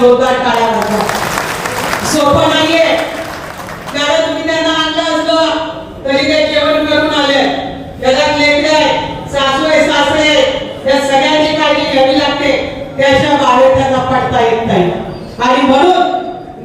जोरदार टाळ्या वाजवा सोपं नाहीये. कारण तुम्ही त्यांना आणलं असलं तरी ते जेवण करून आले. त्याला लेकरं सासू आहे सासरे आहे. या सगळ्यांची काळजी घ्यावी लागते. त्याच्या बाहेर त्यांना पडता येत नाही. आणि म्हणून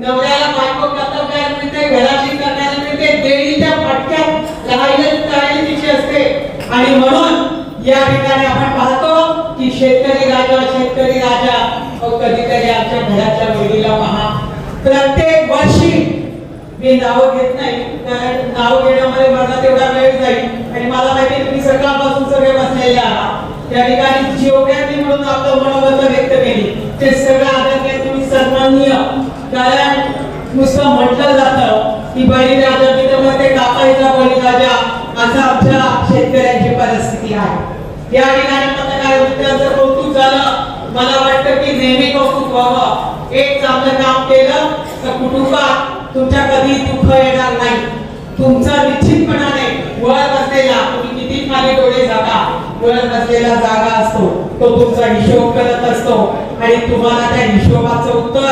नवऱ्याला बायको कर्तव्याला मिळते घराची करण्याला मिळते. देवीच्या फटक्यात राहिलं राहिली तिची असते. आणि म्हणून या ठिकाणी आपण पाहतो की शेतकरी राजा शेतकरी राजा. कधीतरी आमच्या घराच्या मुलीला पहा. प्रत्येक वर्षी मी नाव घेत नाही कारण नाव घेण्यामध्ये माझा तेवढा वेळ जाईल. आणि मला माहिती तुम्ही सकाळपासून सगळे बसलेले आहात. त्या ठिकाणी जिओग्राफी म्हणून आपलं मनोबल व्यक्त केली. ते सगळं आदरणीय तुम्ही सन्माननीय. कारण नुसतं म्हटलं जातं की बळीराजा ते कापायचा बळीराजा असं आमच्या शेतकऱ्यांची परिस्थिती आहे. या ठिकाणी पत्रकार वृत्तांचं कौतुक झालं. मला वाटतं की नेहमी कौतुक व्हावं एक चांगलं काम केलं तर कुटुंबात तुमच्या कधी दुःख येणार नाही. तुमचा निश्चितपणाने वळत असलेला तुम्ही किती खाली डोळे जागा वळत असलेला जागा असतो. तो तुमचा हिशोब करत असतो. आणि तुम्हाला त्या हिशोबाचं उत्तर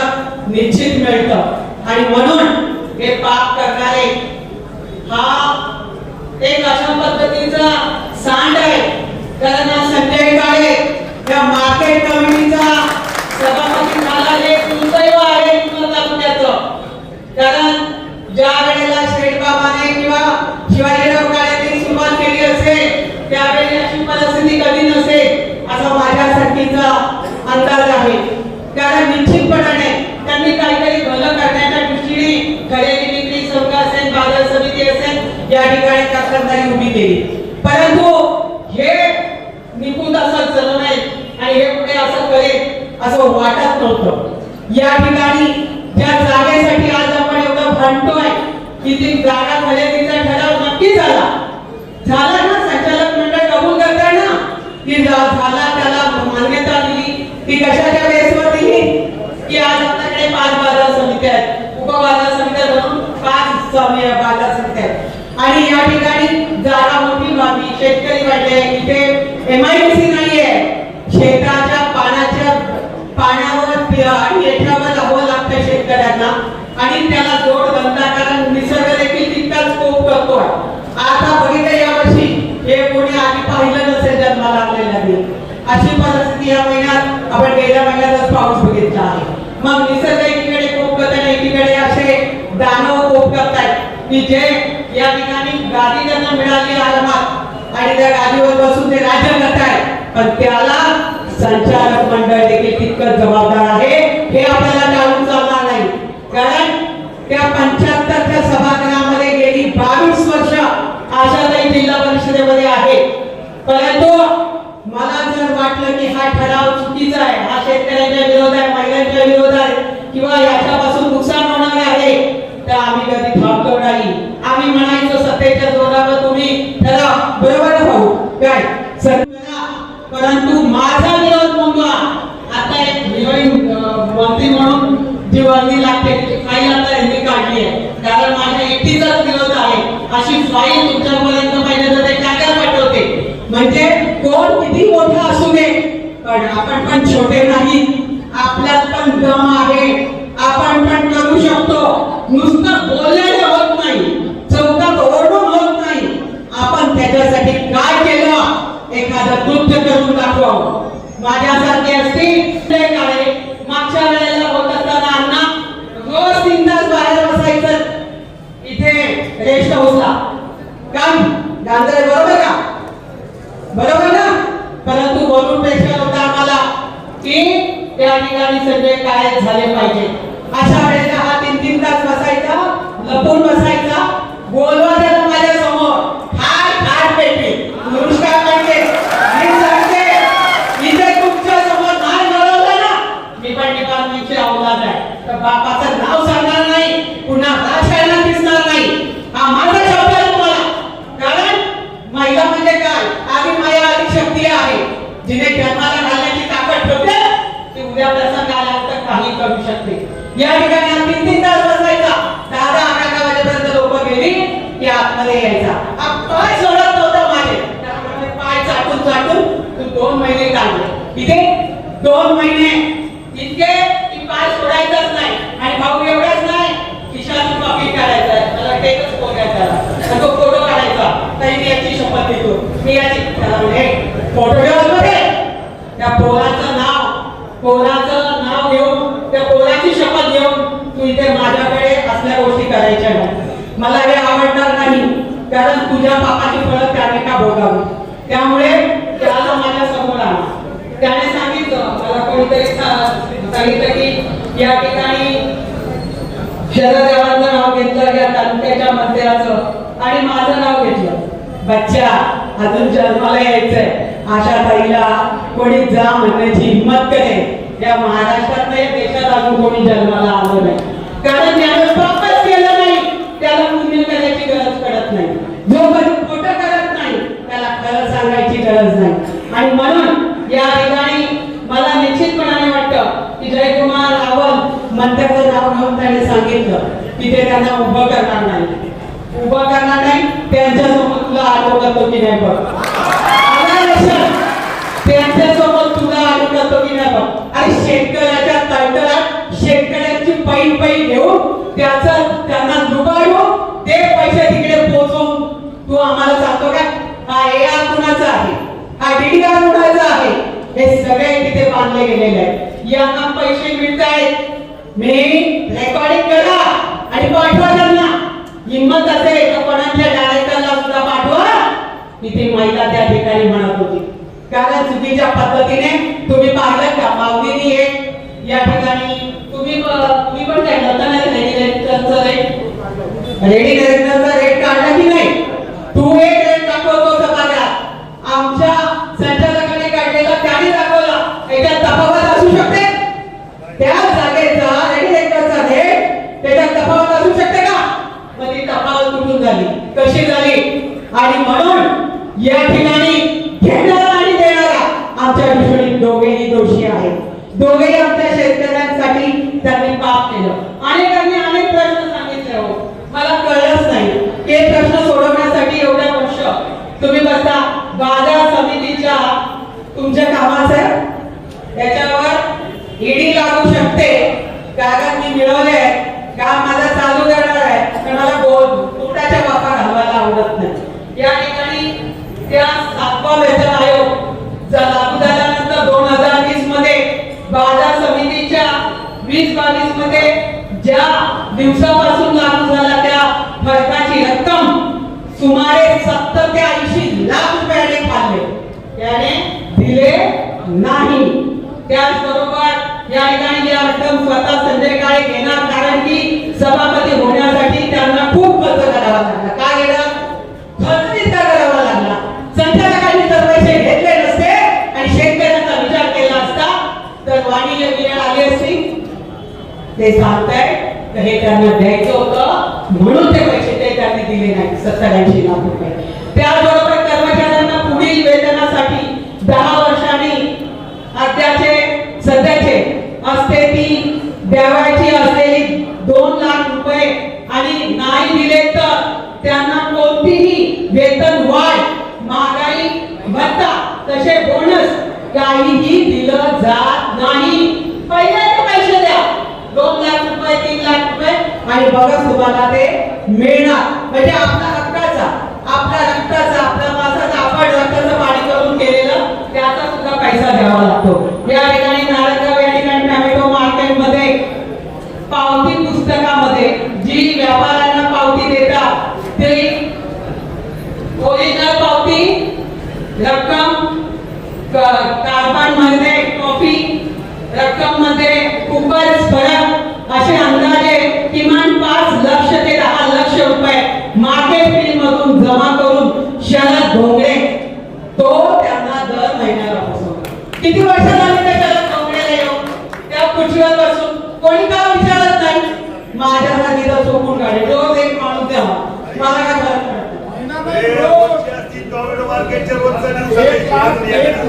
निश्चित मिळतं. आणि म्हणून हे पाप करणारे हा एक अशा पद्धतीचा सांड आहे. कारण हा संजय काळे या मार्केट कमिटीचा सभापती झाला हे दुर्दैव आहे जुन्नर तालुक्याचं कारण ज्या वेळेला शेठबाबाने किंवा शिवाजीराव काळेने सुरुवात केली असेल त्यावेळी अशी परिस्थिती कधी नसेल असा माझ्यासाठीचा अंदाज आहे कारण निश्चितपणाने त्यांनी काहीतरी भलं करण्याच्या दृष्टीने खरेदी विक्री संघ असेल बाजार समिती असेल या ठिकाणी उभी केली परंतु हे निघून असं चालू नाही आणि हे पुढे असं करेल असं वाटत नव्हतं. या ठिकाणी ज्या जागेसाठी आज आपण एवढं भांडतोय की ती जागा खरेदीचा ठराव नक्की झाला. झाला ना संचालक मंडळ कबूल करताय ना की झाला त्याला मान्यता दिली. ती कशाच्या बेसवर दिली की आज आपल्याकडे पाच बाजार समित्या आहेत. उपबाजार समित्या म्हणून पाच बाजार समित्या आहेत. आणि या ठिकाणी जागा मोठी व्हावी शेतकरी वाटले इथे एमआयडीसी नाहीये. शेताच्या पाण्याच्या पाण्यावर आणि याच्यावर राहावं लागतं शेतकऱ्यांना. आणि त्याला जोड धंदा कारण निसर्ग देखील तितकाच कोप करतोय आता बघितलं यावर्षी हे कोणी आधी पाहिलं नसेल जन्माला आपल्याला बी. अशी परिस्थिती या महिन्यात आपण गेल्या महिन्यातच पाऊस बघितला आहे मग निसर्ग एकीकडे कोप करत आहे एकीकडे असे दानव कोप करतायत की जे या ठिकाणी गादी त्यांना मिळाली आरामात आणि त्या गादीवर बसून ते राज्य करत आहे पण त्याला संचालक मंडळ देखील तितकंच जबाबदार आहे. हे आपल्याला टाळून चालणार नाही. कारण त्या पंच्याहत्तरच्या सभागृहामध्ये गेली बावीस वर्ष आशाताई जिल्हा परिषदेमध्ये आहे. परंतु मला जर वाटलं की हा ठराव चुकीचा आहे हा शेतकऱ्यांच्या विरोध आहे महिलांच्या विरोध आहे किंवा याच्यापासून नुकसान होणार आहे तर आम्ही कधी थांबतो नाही. आम्ही म्हणायचो सत्तेच्या जोरावर तुम्ही ठराव बरोबर आहे भाऊ काय सत्य करा, परंतु माझा विरोध नोंदवा आता एक हिरोईन अं, मंत्री म्हणून जी वर्दी लागते ती फाईल आता यांनी काढली आहे कारण माझ्या एकटीचाच विरोध आहे अशी फाईल तुमच्यापर्यंत पाहिजे तर ते काय पाठवते. म्हणजे कोण किती मोठा असू दे पण आपण पण छोटे नाही. आपल्यात पण दम आहे. आपण पण करू शकतो. नुसतं बोलल्याने होत नाही. चौकात ओरडून होत नाही. आपण त्याच्यासाठी काय केलं? एखादं कृत्य करून दाखवावं. माझ्यासारखे असतील ते काय मागच्या वेळेला होत असताना अण्णा रोज तीन तास बाहेर बसायचं इथे रेस्ट हाऊसला काम गांधळे बरोबर का बरोबर ना परंतु वरून प्रेशर होता आम्हाला की त्या ठिकाणी संजय काय झाले पाहिजे अशा वेळेला हा तीन तीन तास बसायचा लपून बसायचा बोलवा त्याला माझ्यासमोर हाय हाय पेटे नुसका पाहिजे मी सांगते इथे तुमच्यासमोर तर बापाचं नाव सांगणार नाही पुन्हा राजकारणात दिसणार नाही हा माझा शब्द आहे तुम्हाला कारण महिला म्हणजे काय आधी माया आधी शक्ती आहे जिने जन्माला घालण्याची ताकद ठेवते ती उद्या प्रसंग आल्यानंतर काही करू शकते या ठिकाणी हा तीन तीन तास बसायचा दहा दहा अकरा वाजेपर्यंत लोक गेली की आतमध्ये यायचा हा पाय सोडत नव्हता माझे त्यामुळे मी पाय चाटून चाटून तू दोन महिने काढले इथे दोन महिने इतके की पाय सोडायचाच नाही आणि भाऊ एवढाच नाही खिशातून पाकिट काढायचं आहे मला टेकच बघायचा आणि तो फोटो काढायचा ताई मी याची शपथ देतो मी याची त्याला त्या पोराचं नाव पोराचं नाव घेऊन त्या पोराची शपथ घेऊन तू इथे माझ्याकडे असल्या गोष्टी करायच्या नाही. मला हे आवडणार नाही कारण तुझ्या पापाची फळं त्याने का भोगावी? त्यामुळे त्याला माझ्यासमोर आला त्याने सांगितलं मला कोणीतरी सा- सांगितलं की या ठिकाणी शरदेवांचं नाव घेतलं या तालुक्याच्या मंदिराचं. आणि माझं नाव घेतलं. बच्चा अजून जन्माला यायचंय. अशा ताईला कोणी जा म्हणण्याची हिंमत करेल. या महाराष्ट्रात नाही देशात अजून कोणी जन्माला आलं नाही. कारण ज्यानं पापच केलं नाही त्याला पुण्य करायची गरज पडत नाही. जो कधी खोटं करत नाही त्याला खरं सांगायची गरज नाही. आणि म्हणून या ठिकाणी मला निश्चितपणाने वाटतं की जयकुमार रावल मंत्र्याचं नाव घेऊन त्याने सांगितलं की ते त्यांना उभं करणार नाही उभं करणार नाही त्यांच्यासमोर तुला आठवत करतो की नाही बघ. आला त्यांच्यासमोर तुला आठवत करतो की नाही बघ. आणि शेतकऱ्याच्या तळतळात शेतकऱ्यांची पैन पैन घेऊन त्याचं त्यांना लुबाडून ते पैसे तिकडे पोहोचवून तू आम्हाला सांगतो का? हा ए आर कुणाचा आहे? हा डीडीआर कुणाचा आहे? हे सगळे तिथे बांधले गेलेले आहेत. यांना पैसे मिळत आहेत मी रेकॉर्डिंग करा आणि पाठवा त्यांना. हिंमत असेल तर कोणाच्या डायरेक्टरला सुद्धा पाठवा. ती महिला त्या ठिकाणी म्हणत होती. कारण चुकीच्या पद्धतीने तुम्ही पाहिलं का? माऊलीनी एक या ठिकाणी तुम्ही तुम्ही पण काय करता नाही रेडी डायरेक्टरचा रेट रेडी डायरेक्टरचा रेट काढला की नाही आमच्या शेतकऱ्यांसाठी त्यांनी पाप केलं. अनेकांनी अनेक प्रश्न सांगितले हो. मला कळलंच नाही. हे प्रश्न सोडवण्यासाठी एवढ्या वर्ष तुम्ही बसा बाजार समितीच्या तुमच्या कामाचं त्याच्यावर ईडी लागू शकते. कारण मी मिळवले. काम माझा चालू करणार आहे पण मला बोल पोटाच्या बापा घालवायला आवडत नाही या ठिकाणी त्या सातवा वेतन आयोग जा लागू झाल्यानंतर दोन हजार वीसमध्ये बाजार समितीच्या वीस बावीसमध्ये ज्या दिवसापासून लागू झाला त्या फरकाची रक्कम सुमारे सत्तर ते ऐंशी लाख रुपयाने खाल्ले त्याने दिले नाही त्याचबरोबर या ठिकाणी जी रक्कम स्वतः संजय काळे घेणार कारण की सभापती होण्यासाठी त्यांना खूप खर्च करावा लागला. काय केलं? खर्च तितका करावा लागला. संचालकांनी तर पैसे घेतले नसते आणि शेतकऱ्यांचा विचार केला असता तर वाणिज्य विराळ आली असती. ते सांगताय तर हे त्यांना द्यायचं होतं म्हणून ते पैसे ते त्यांनी दिले नाही सत्तर ऐंशी लाख रुपये. मार्केटच्या रोजचं एक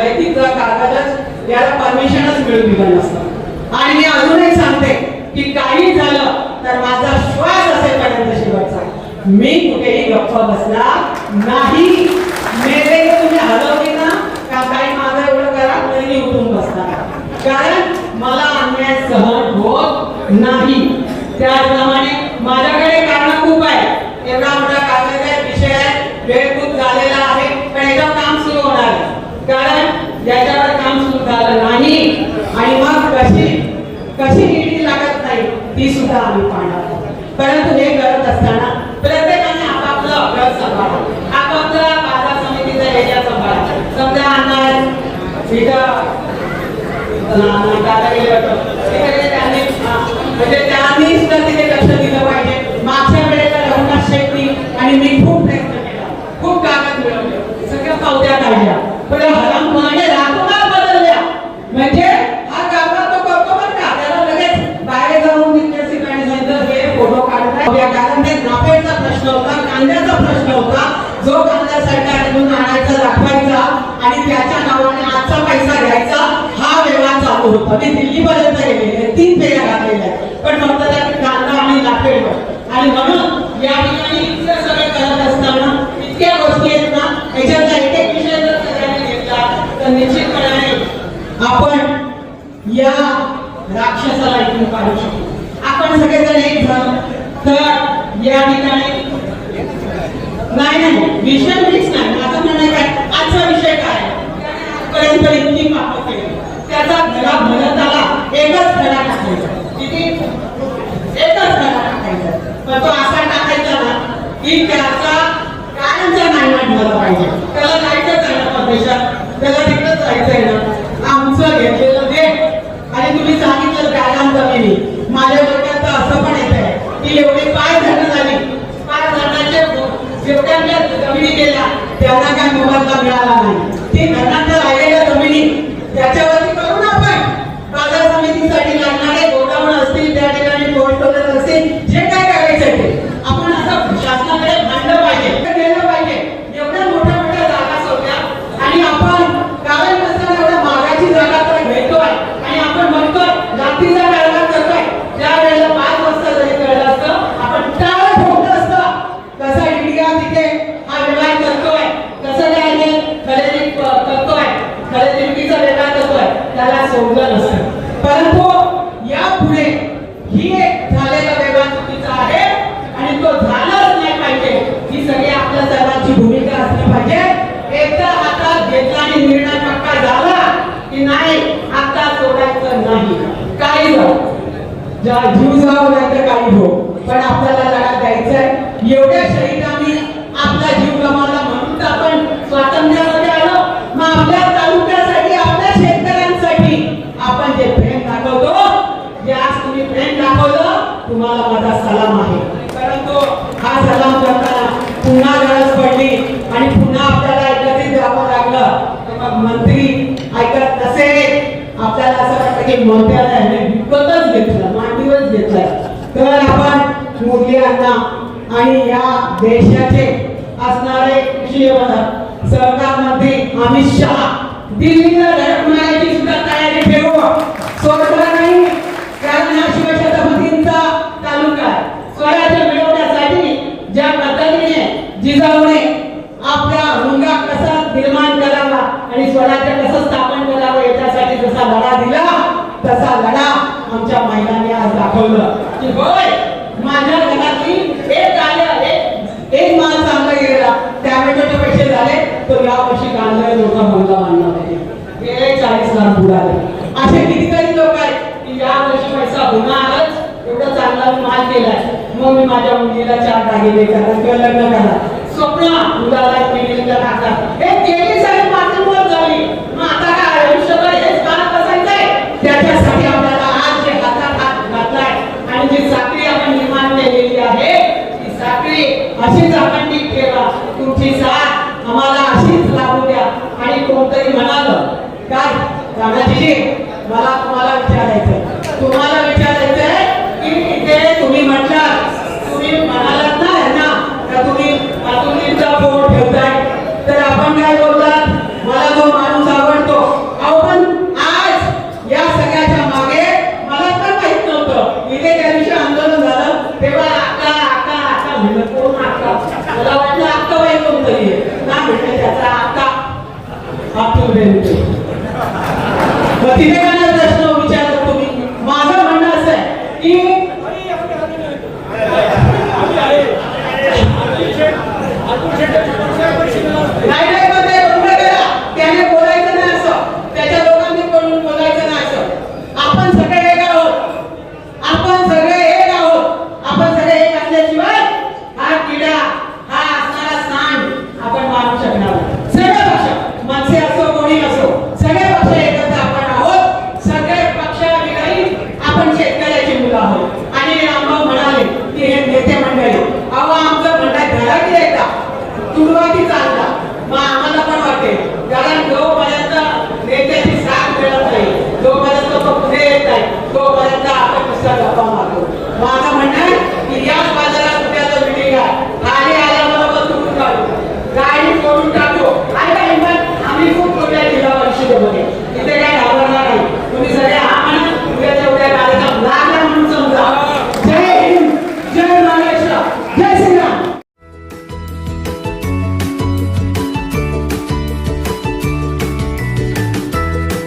याला खरेदीचा कागदच याला परमिशनच मिळून दिलं नसतं. आणि मी अजूनही सांगते की काही झालं तर माझा श्वास असेपर्यंत शेवटचा. मी कुठेही गप्प बसणार नाही. मेले तुम्ही हलवली ना? का काही माझं एवढं करा तरी मी उठून बसणार? कारण मला अन्याय सहन होत नाही. त्याचप्रमाणे माझ्याकडे कारण खूप आहे एवढा मोठा कागदाचा विषय आहे वेळ खूप झालेला आहे पण याच्यावर काम सुरू होणार आहे कारण याच्यावर काम सुरू झालं नाही आणि मग कशी कशी निधी लागत नाही ती सुद्धा आम्ही पाहणार परंतु हे करत असताना प्रत्येकाने आपापलं अभ्यास सांभाळा. आपापला बाजार समितीचा एरिया सांभाळा. समजा अनाज इथं तिकडे त्यांनी म्हणजे त्यांनी सुद्धा तिथे लक्ष दिलं पाहिजे. मागच्या वेळेला रघुनाथ शेट्टी आणि मी खूप प्रयत्न केला. खूप कागद मिळवले. सगळ्या पावत्या काढल्या. पण हरामखोराने रातोरात बदलल्या म्हणजे हा कागद तो करतो बरं का त्याला लगेच बाहेर जाऊन तिथल्या ठिकाणी सांगितलं हे फोटो काढताय कारण ते नाफेडचा प्रश्न होता कांद्याचा प्रश्न होता. जो कांदा सरकारकडून आणायचा दाखवायचा आणि त्याच्या नावाने आजचा पैसा घ्यायचा हा व्यवहार चालू होता. मी दिल्लीपर्यंत गेलेले तीन पेया घातलेल्या आहेत. पण फक्त त्यात कांदा आणि दाखवेल आणि म्हणून या ठिकाणी इतकं सगळं करत असताना इतक्या गोष्टी आहेत ना याच्यातला एक एक विषय जर सगळ्यांनी घेतला तर निश्चितपणे आपण या राक्षसाला इथून काढू शकतो आपण सगळेजण एक झालो तर या ठिकाणी नाही नाही विषय मीच नाही. माझं म्हणणं काय? आजचा विषय काय? आजपर्यंत इतकी पापं केली. त्याचा धडा भरत आला एकच धडा टाकायचा. किती? एकच धडा टाकायचा. पण तो असा टाकायचा ना की त्याचा कायमचा नाही झाला पाहिजे. त्याला जायचंच आहे ना परदेशात त्याला तिकडंच जायचं आहे ना. आमचं घेतलेलं दे आणि तुम्ही सांगितलं गायलान जमिनी माझ्या डोक्यात असं पण येत आहे की एवढी पाय धरणं जेवढ्या जमिनी गेल्या त्यांना काय मोबदला मिळाला नाही. ती धरणाच्या राहिलेल्या जमिनी त्याच्यावर करू ना आपण बाजार समितीसाठी लागणारे गोडाऊन असतील त्या ठिकाणी पोस्टोलर असतील जे काय करायचं ते आपण असं शासनाकडे मांडलं पाहिजे गेलं पाहिजे एवढ्या मोठ्या मोठ्या जागा होत्या आणि आपण कारण नसताना एवढ्या मागाची जागा तर घेतोय आणि आपण म्हणतोय जातीचा कारभार करतोय त्या वेळेला पाच वाजता जरी कळलं असतं आपण टाळं ठोकलं असतं कसा इंडिया तिथे हा व्यवहार करतोय कसं काय हे खरेदी क- करतोय खरेदी विक्रीचा व्यवहार करतोय त्याला सोडलं नसतं परंतु यापुढे ही एक झालेला व्यवहार चुकीचा आहे आणि तो झालाच नाही पाहिजे ही सगळी आपल्या सर्वांची भूमिका असली पाहिजे एकदा हातात घेतला आणि निर्णय पक्का झाला की नाही आता सोडायचं नाही काही झालं ज्या जीव जाऊ नाही तर काही हो पण आपल्याला लढा द्यायचा आहे. एवढ्या शहीदांनी आपला जीव गमावला म्हणून तर आपण स्वातंत्र्यामध्ये आलो. मग आपल्या तालुक्यासाठी आपल्या शेतकऱ्यांसाठी आपण जे प्रेम दाखवतो जे आज तुम्ही प्रेम दाखवलं तुम्हाला माझा सलाम आहे. परंतु हा सलाम करताना पुन्हा गरज पडली आणि पुन्हा आपल्याला एकत्रित जावं लागलं. तर मग मंत्री ऐकत नसेल आपल्याला असं वाटतं की मोत्याला विकतच घेतलं. मांडीवच घेतलं तर आपण मोदी आणि या देशाचे असणारे सरकार मंत्री अमित शहा दिल्लीला धडक मारायची सुद्धा तयारी ठेवू आज दाखवलं. की होय माझ्या घरातली एक आलं एक एक माल चांगला गेलेला. त्यावेळेचे ते पैसे झाले. तर या वर्षी कांदा लोका बंगला बांधला पाहिजे गेले चाळीस लाख बुडाले असे कितीतरी लोक आहेत की या वर्षी पैसा होणारच. एवढा चांगला माल केलाय मग मी माझ्या मुलीला चार दागिने करा किंवा लग्न करा. स्वप्न मुलाला एक अशीच ठीक ठेवा. तुमची साथ आम्हाला अशीच लागू द्या. आणि कोणतरी म्हणाल काय राणाजी मला तुम्हाला विचारायचं तुम्हाला विचारायचंय की इथे तुम्ही म्हटलात तुम्ही म्हणालात ना यांना का तुम्ही अतुलजींचा फोन ठेवताय? तर आपण काय रुपये मग तिथे